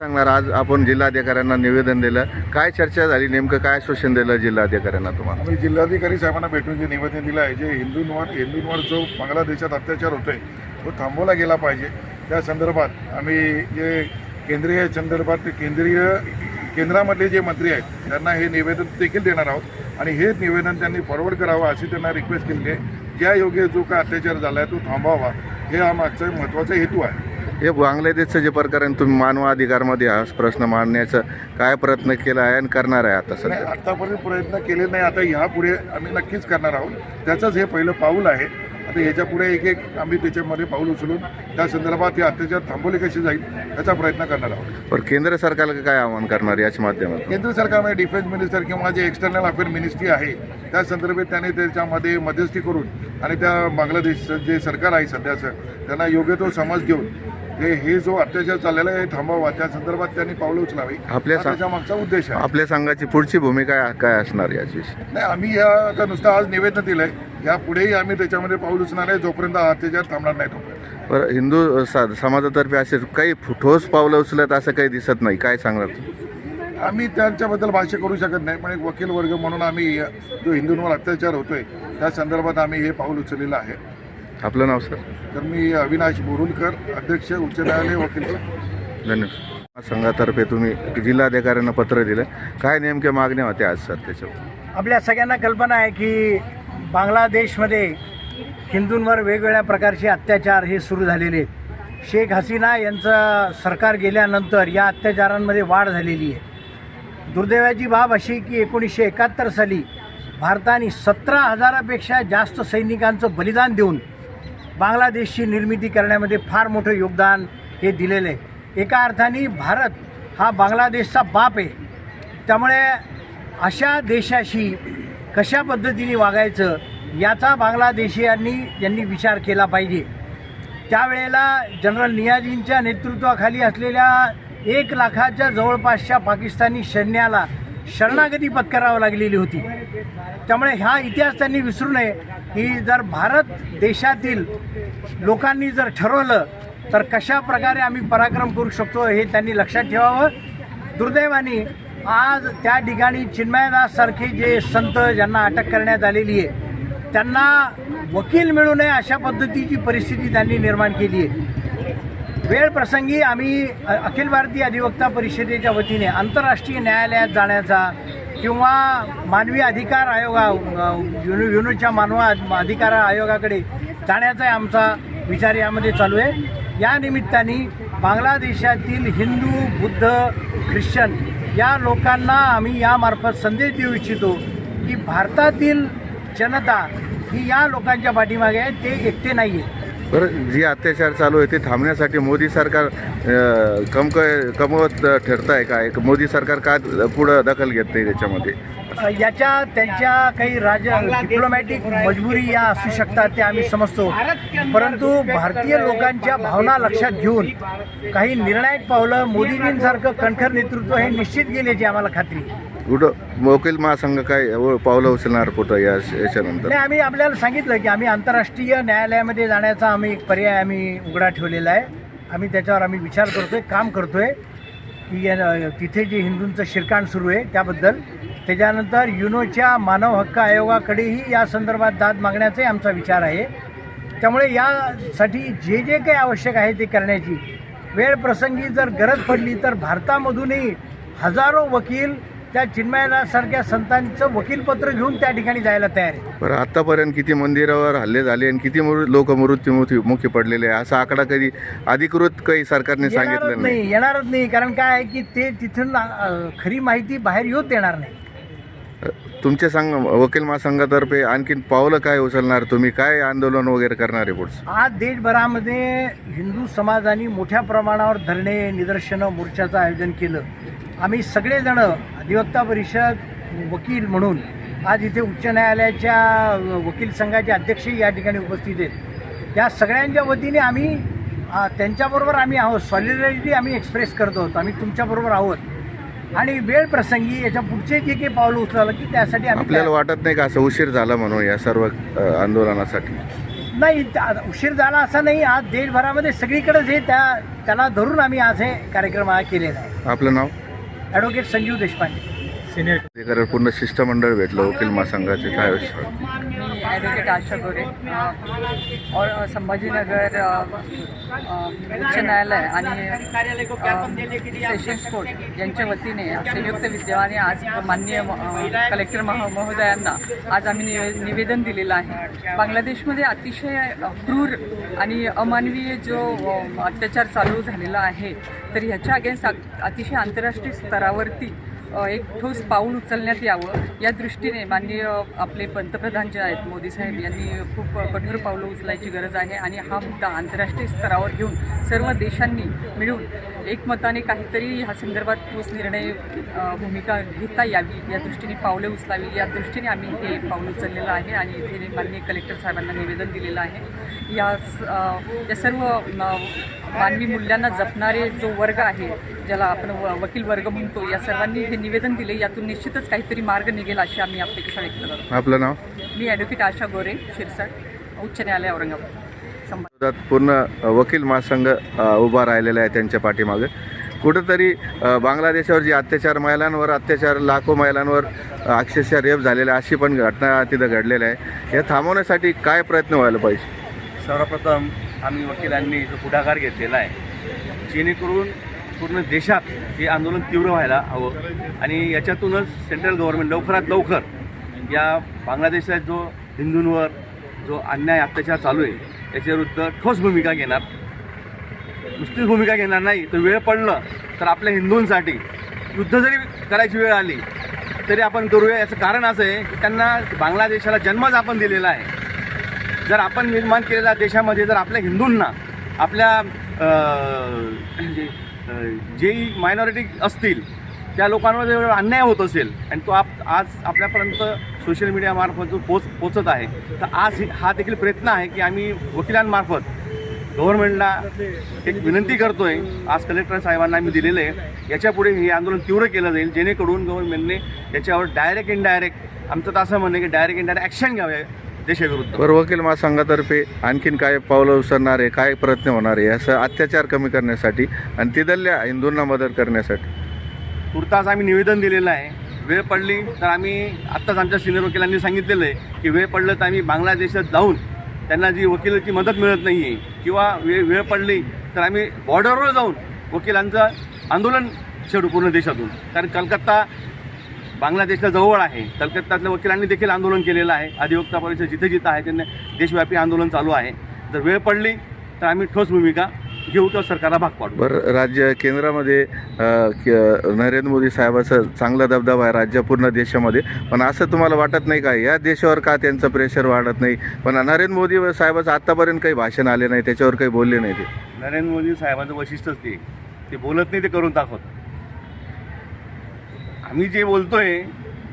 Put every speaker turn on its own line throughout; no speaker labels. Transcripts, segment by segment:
सांगणार आज आपण जिल्हाधिकाऱ्यांना निवेदन दिलं. काय चर्चा झाली नेमकं? काय आश्वासन दिलं जिल्हाधिकाऱ्यांना तुम्हाला?
आम्ही जिल्हाधिकारी साहेबांना भेटून जे निवेदन दिलं आहे जे हिंदूंवर हिंदूंवर जो बांगलादेशात अत्याचार होतोय तो थांबवला गेला पाहिजे. त्या संदर्भात आम्ही जे केंद्रीय संदर्भात ते केंद्रीय केंद्रामधले जे मंत्री आहेत त्यांना हे निवेदन देखील देणार आहोत. आणि हे निवेदन त्यांनी फॉरवर्ड करावं अशी त्यांना रिक्वेस्ट केली आहे. ज्या योग्य जो काय अत्याचार झाला आहे तो थांबवावा हे हा मागचा महत्त्वाचा हेतू आहे.
हे बांगलादेशचं जे प्रकरण तुम्ही मानव अधिकारमध्ये हा प्रश्न मांडण्याचा काय प्रयत्न केला आहे आणि करणार आहे आता सध्या?
आतापर्यंत प्रयत्न केले नाही आता ह्यापुढे आम्ही नक्कीच करणार आहोत. त्याचंच हे पहिलं पाऊल आहे. आता ह्याच्या पुढे एक एक आम्ही त्याच्यामध्ये पाऊल उचलून त्या संदर्भात हे अत्याचार थांबवले कसे जाईल याचा प्रयत्न करणार आहोत.
पण केंद्र सरकारला काय आव्हान करणार याच्या माध्यमातून?
केंद्र सरकारमध्ये डिफेन्स मिनिस्टर किंवा जे एक्सटर्नल अफेअर मिनिस्ट्री आहे त्या संदर्भात त्याने त्याच्यामध्ये मध्यस्थी करून आणि त्या बांगलादेशचं जे सरकार आहे सध्याचं त्यांना योग्य तो समज घेऊन हे हे जो अत्याचार चाललेला आहे हे थांबवावा त्या संदर्भात त्यांनी पावलं उचलावी.
आपल्या
हा त्याच्या मागचा उद्देश आहे.
आपल्या संघाची पुढची भूमिका काय असणार याच्याविषयी
नाही आम्ही या आता नुसतं आज निवेदन दिलंय. या पुढेही आम्ही त्याच्यामध्ये पाऊल उचलणार आहे. जोपर्यंत हा अत्याचार थांबणार नाही तोपर्यंत.
बरं हिंदू सा समाजातर्फे असे काही ठोस पावलं उचलत असं काही दिसत नाही. काय सांगणार तुम्ही?
आम्ही त्यांच्याबद्दल भाष्य करू शकत नाही पण एक वकील वर्ग म्हणून आम्ही जो हिंदूंवर अत्याचार होतोय त्या संदर्भात आम्ही हे पाऊल उचललेलं आहे.
आपलं नाव सर?
तर मी अविनाश बोरुलकर अध्यक्ष उच्च न्यायालय वकील.
धन्यवाद. संघातर्फे तुम्ही जिल्हाधिकाऱ्यांना पत्र दिलं. काय नेमक्या मागण्या होत्या आज सर त्याच्यावर?
आपल्या सगळ्यांना कल्पना आहे की बांगलादेशमध्ये हिंदूंवर वेगवेगळ्या प्रकारचे अत्याचार हे सुरू झालेले आहेत. शेख हसीना यांचं सरकार गेल्यानंतर या अत्याचारांमध्ये वाढ झालेली आहे. दुर्दैवाची बाब अशी की एकोणीसशे एकाहत्तर साली भारताने सतरा हजारापेक्षा जास्त सैनिकांचं बलिदान देऊन बांगलादेशची निर्मिती करण्यामध्ये फार मोठं योगदान हे दिलेलं आहे. एका अर्थाने भारत हा बांगलादेशचा बाप आहे. त्यामुळे अशा देशाशी कशा पद्धतीने वागायचं याचा बांगलादेशीयांनी यांनी विचार केला पाहिजे. त्यावेळेला जनरल नियाजींच्या नेतृत्वाखाली असलेल्या एक लाखाच्या जवळपासच्या पाकिस्तानी सैन्याला शरणागती पत्करावं लागलेली होती. त्यामुळे हा इतिहास त्यांनी विसरू नये. की जर भारत देशातील लोकांनी जर ठरवलं तर कशा प्रकारे आम्ही पराक्रम करू शकतो हे त्यांनी लक्षात ठेवावं. दुर्दैवाने आज त्या ठिकाणी चिन्मयदाससारखे जे संत ज्यांना अटक करण्यात आलेली आहे त्यांना वकील मिळू नये अशा पद्धतीची परिस्थिती त्यांनी निर्माण केली आहे. वेळ प्रसंगी आम्ही अखिल भारतीय अधिवक्ता परिषदेच्या वतीने आंतरराष्ट्रीय न्यायालयात जाण्याचा किंवा मानवी अधिकार आयोगा युनु युनो युनोच्या मानव अधिकार आयोगाकडे जाण्याचा आमचा विचार यामध्ये चालू आहे. या निमित्ताने बांगलादेशातील हिंदू बुद्ध ख्रिश्चन या लोकांना आम्ही यामार्फत संदेश देऊ इच्छितो की भारतातील जनता ही या लोकांच्या पाठीमागे आहे ते एकटे नाही आहे
बरं जी अत्याचार चालू आहे ते थांबण्यासाठी मोदी सरकार कमक कमवत ठरत आहे काय मोदी सरकार का पुढं दखल घेत नाही त्याच्यामध्ये?
याच्या त्यांच्या काही राज डिप्लोमॅटिक मजबुरी या असू शकतात ते आम्ही समजतो. परंतु भारतीय लोकांच्या भावना लक्षात घेऊन काही निर्णायक पावलं मोदीजींसारखं कणखर नेतृत्व हे निश्चित गेल्याची आम्हाला खात्री आहे.
कुठं वकील महासंघ काय व- पावलं उचलणार कुठं या याच्यानंतर
नाही आम्ही आपल्याला सांगितलं की आम्ही आंतरराष्ट्रीय न्यायालयामध्ये जाण्याचा आम्ही एक पर्याय आम्ही उघडा ठेवलेला आहे. आम्ही त्याच्यावर आम्ही विचार करतोय काम करतोय की या- तिथे जे हिंदूंचं शिरकाण सुरू आहे त्याबद्दल. त्याच्यानंतर युनोच्या मानव हक्क आयोगाकडेही या संदर्भात दाद मागण्याचाही आमचा विचार आहे. त्यामुळे यासाठी जे जे काही आवश्यक आहे ते करण्याची. वेळ प्रसंगी जर गरज पडली तर भारतामधूनही हजारो वकील त्या चिन्मयदासारख्या संतांचं वकीलपत्र घेऊन त्या ठिकाणी जायला तयार आहे.
बरं आतापर्यंत किती मंदिरावर हल्ले झाले आणि किती लोक मृत्युमुखी मुखी पडलेले आहे? असा आकडा कधी अधिकृत काही सरकारने
येणारच
सांगितलं नाही.
नाही येणारच नाही. कारण काय आहे की ते तिथून अं, खरी माहिती बाहेर येऊच देणार नाही.
तुमच्या संघ वकील महासंघातर्फे आणखीन पावलं काय उचलणार तुम्ही? काय आंदोलन वगैरे करणार आहे पुढचं?
आज देशभरामध्ये हिंदू समाजाने मोठ्या प्रमाणावर धरणे निदर्शनं मोर्चाचं आयोजन केलं. आम्ही सगळेजण अधिवक्ता परिषद वकील म्हणून आज इथे उच्च न्यायालयाच्या वकील संघाचे अध्यक्षही या ठिकाणी उपस्थित आहेत. या सगळ्यांच्या वतीने आम्ही त्यांच्याबरोबर आम्ही आहोत. सॉलिडॅरिटी आम्ही एक्सप्रेस करतो आहोत. आम्ही तुमच्याबरोबर आहोत. आणि वेळ प्रसंगी याच्या पुढचे जे काही पावलं उचलालं की त्यासाठी आम्ही
आपल्याला वाटत नाही का असं उशीर झाला म्हणून या सर्व आंदोलनासाठी?
नाही त्या- उशीर झाला असा नाही. आज देशभरामध्ये सगळीकडेच हे त्या त्याला धरून आम्ही आज हे कार्यक्रम हा केलेला आहे.
आपलं नाव?
ॲडव्होकेट संजीव देशपांडे. सिनियर
अधिकारी पूर्ण शिष्टमंडळ भेटलं वकील महासंघाचे काय विषय
मी ॲडव्होकेट आशा गोरे और संभाजीनगर उच्च न्यायालय आणि सेशन्स कोर्ट यांच्या वतीने संयुक्त विद्यमाने आज माननीय कलेक्टर महो महोदयांना आज आम्ही निवे निवेदन दिलेलं आहे. बांगलादेशमध्ये अतिशय क्रूर आणि अमानवीय जो अत्याचार चालू झालेला आहे तर ह्याच्या अगेन्स्ट अतिशय आंतरराष्ट्रीय स्तरावरती एक ठोस पाऊल उचलण्यात यावं. या दृष्टीने माननीय आपले पंतप्रधान जे आहेत मोदी साहेब यांनी खूप कठोर पावलं उचलायची गरज आहे आणि हा मुद्दा आंतरराष्ट्रीय स्तरावर घेऊन सर्व देशांनी मिळून एकमताने काहीतरी ह्या संदर्भात ठोस निर्णय भूमिका घेता यावी. या दृष्टीने पावले उचलावी. या दृष्टीने आम्ही हे पाऊल उचललेलं आहे आणि इथे माननीय कलेक्टर साहेबांना निवेदन दिलेलं आहे. या स- या सर्व मानवी मूल्यांना जपणारे जो वर्ग आहे ज्याला आपण व वकील वर्ग म्हणतो या सर्वांनी हे निवेदन दिले यातून निश्चितच काहीतरी मार्ग निघेल अशी आम्ही अपेक्षा व्यक्त करतो.
आपलं नाव?
मी ॲडव्होकेट आशा गोरे शिरसाट उच्च न्यायालय औरंगाबाद.
पूर्ण वकील महासंघ उभा राहिलेला आहे त्यांच्या पाठीमागे. कुठंतरी बांगलादेशावर जी अत्याचार महिलांवर अत्याचार लाखो महिलांवर अक्षरशः रेप झालेल्या अशी पण घटना तिथं घडलेल्या आहे. हे थांबवण्यासाठी काय प्रयत्न व्हायला पाहिजे?
सर्वप्रथम आम्ही वकिलांनी जो पुढाकार घेतलेला आहे जेणेकरून पूर्ण देशात हे आंदोलन तीव्र व्हायला हवं. आणि याच्यातूनच सेंट्रल गव्हर्नमेंट लवकरात लवकर या बांगलादेशात जो हिंदूंवर जो अन्याय अत्याचार चालू आहे याच्याविरुद्ध ठोस भूमिका घेणार. नुसतीच भूमिका घेणार नाही तर वेळ पडलं तर आपल्या हिंदूंसाठी युद्ध जरी करायची वेळ आली तरी आपण करूया. याचं कारण असं आहे की त्यांना बांगलादेशाला जन्मच आपण दिलेला आहे. जर आपण निर्माण केलेल्या देशामध्ये जर आपल्या हिंदूंना आपल्या जे जेही मायनॉरिटी असतील त्या लोकांवर जर अन्याय होत असेल आणि तो आप आज आपल्यापर्यंत सोशल मीडियामार्फत जो पोच पोचत आहे तर आज हा देखील प्रयत्न आहे की आम्ही वकिलांमार्फत गव्हर्नमेंटला एक विनंती करतो आहे आज कलेक्टर साहेबांना आम्ही दिलेलं आहे याच्यापुढे हे आंदोलन तीव्र केलं जाईल जेणेकरून गव्हर्नमेंटने याच्यावर डायरेक्ट इनडायरेक्ट आमचं तर असं म्हणणं आहे की डायरेक्ट इनडायरेक्ट ॲक्शन घ्यावे देशाविरुद्ध.
बरं वकील महासंघातर्फे आणखीन काय पावलं उचलणार आहे काय प्रयत्न होणार आहे असं अत्याचार कमी करण्यासाठी आणि तिथल्या हिंदूंना मदत करण्यासाठी?
तुर्तास आम्ही निवेदन दिलेलं आहे. वेळ पडली तर आम्ही आत्ताच आमच्या सिनियर वकिलांनी सांगितलेलं आहे की वेळ पडलं तर आम्ही बांगलादेशात जाऊन त्यांना जी वकिलाची मदत मिळत नाही आहे किंवा वेळ वेळ पडली तर आम्ही बॉर्डरवर जाऊन वकिलांचं आंदोलन छेडू पूर्ण देशातून. कारण कलकत्ता बांगलादेशला जवळ आहे. कलकत्त्यातल्या वकिलांनी देखील आंदोलन केलेलं आहे. अधिवक्ता परिषद जिथे जिथं आहे त्यांनी देशव्यापी आंदोलन चालू आहे. जर वेळ पडली तर आम्ही ठोस भूमिका घेऊ किंवा सरकारला भाग पाडू.
बरं राज्य केंद्रामध्ये नरेंद्र मोदी साहेबाचं चांगला दबदबा आहे राज्य पूर्ण देशामध्ये. पण असं तुम्हाला वाटत नाही का? या देशावर का त्यांचं प्रेशर वाढत नाही? पण नरेंद्र मोदी साहेबाचं आत्तापर्यंत काही भाषण आले नाही त्याच्यावर काही बोलले नाही ते.
नरेंद्र मोदी साहेबांचं वैशिष्ट्यच ते. ते बोलत नाही ते करून दाखवत आम्ही जे बोलतोय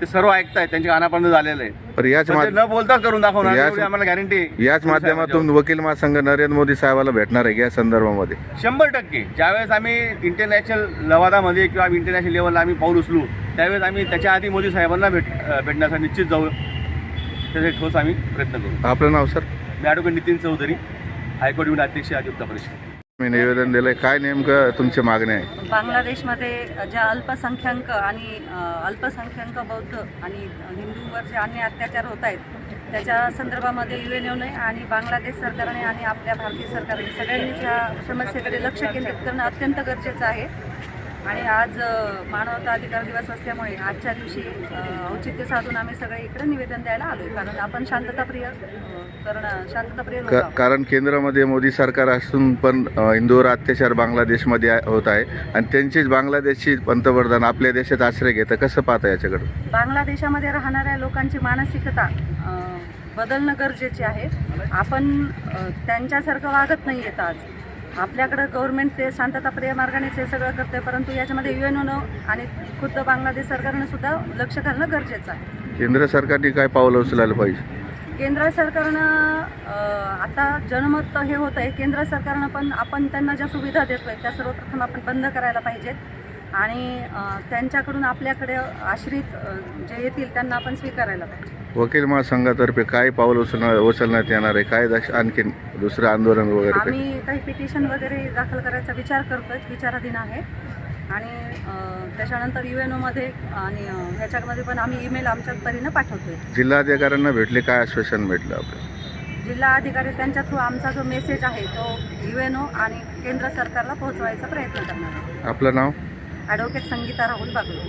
ते सर्व ऐकतायत त्यांच्या कानापर्यंत झालेलं आहे.
पण याच
पण ते
मा-
न बोलताच करून दाखवणार
याच-
एवढी आम्हाला गॅरंटी
याच माध्यमातून वकील महासंघ नरेंद्र मोदी साहेबाला भेटणार आहे या संदर्भामध्ये?
शंभर टक्के. ज्यावेळेस आम्ही इंटरनॅशनल लवादामध्ये किंवा इंटरनॅशनल लेवलला आम्ही पाऊल उचलू त्यावेळेस आम्ही त्याच्या आधी मोदी साहेबांना भेट अं, भेटण्यासाठी निश्चित जाऊ. त्याचे ठोस आम्ही प्रयत्न करू.
आपलं नाव सर?
मी advocate Nitin Chaudhari high court विभाग अध्यक्ष अधिवक्ता परिषद.
मी निवेदन दिलंय. काय नेमकं तुमची मागणी आहे?
बांगलादेशमध्ये ज्या अल्पसंख्याक आणि अ, अल्पसंख्याक बौद्ध आणि हिंदूंवर जे अन्य अत्याचार होत आहेत त्याच्या संदर्भामध्ये यू एन ओने आणि बांगलादेश सरकारने आणि आपल्या भारतीय सरकारने सगळ्यांनीच या समस्येकडे लक्ष केंद्रित करणं अत्यंत गरजेचं आहे. आणि आज मानवता अधिकार दिवस असल्यामुळे आजच्या दिवशी औचित्य साधून आम्ही सगळे इकडे निवेदन द्यायला आलोय. कारण आपण शांतताप्रिय करणं शांतताप्रिय लोक
का-
आहोत.
कारण केंद्रामध्ये मोदी सरकार असून पण अ, हिंदूवर अत्याचार बांगलादेशमध्ये होत आहे. आणि त्यांचीच बांगलादेशची पंतप्रधान आपल्या देशात आश्रय घेतं. कसं पाहता याच्याकडे
बांगलादेशामध्ये राहणाऱ्या लोकांची मानसिकता अ, बदलणं गरजेचे आहे. आपण अ, त्यांच्यासारखं वागत नाही येत आज. आपल्याकडं गव्हर्नमेंट ते शांतताप्रिय मार्गानेच हे सगळं करते परंतु याच्यामध्ये यू एन आणि खुद्द बांगलादेश सरकारनं सुद्धा लक्ष घालणं गरजेचं आहे.
केंद्र सरकारने काय पावलं उचलायला पाहिजे?
केंद्र सरकारनं अ, आता जनमत हे होतं आहे केंद्र सरकारनं पण आपण त्यांना ज्या सुविधा देतोय त्या सर्वप्रथम आपण बंद करायला पाहिजेत. आणि अ, त्यांच्याकडून आपल्याकडे आश्रित अ, जे येतील त्यांना आपण स्वीकारायला पाहिजे.
वकील महासंघातर्फे काय पाऊल उचलणार उचलण्यात येणार आहे? काय दश आणखीन दुसरं आंदोलन वगैरे काही?
आम्ही काही पिटिशन वगैरे दाखल करायचा विचार करतोय. विचाराधीन आहे. आणि अं, त्याच्यानंतर यू एन ओमध्ये आणि अं, ह्याच्यामध्ये पण आम्ही ईमेल आमच्या परीनं पाठवतोय.
जिल्हाधिकाऱ्यांना भेटले काय आश्वासन भेटलं आपलं
जिल्हा अधिकारी त्यांच्या थ्रू आमचा जो मेसेज आहे तो यू एन ओ आणि केंद्र सरकारला पोहोचवायचा प्रयत्न करणार
आपलं नाव?
ॲडव्होकेट संगीता राहुल बागलो.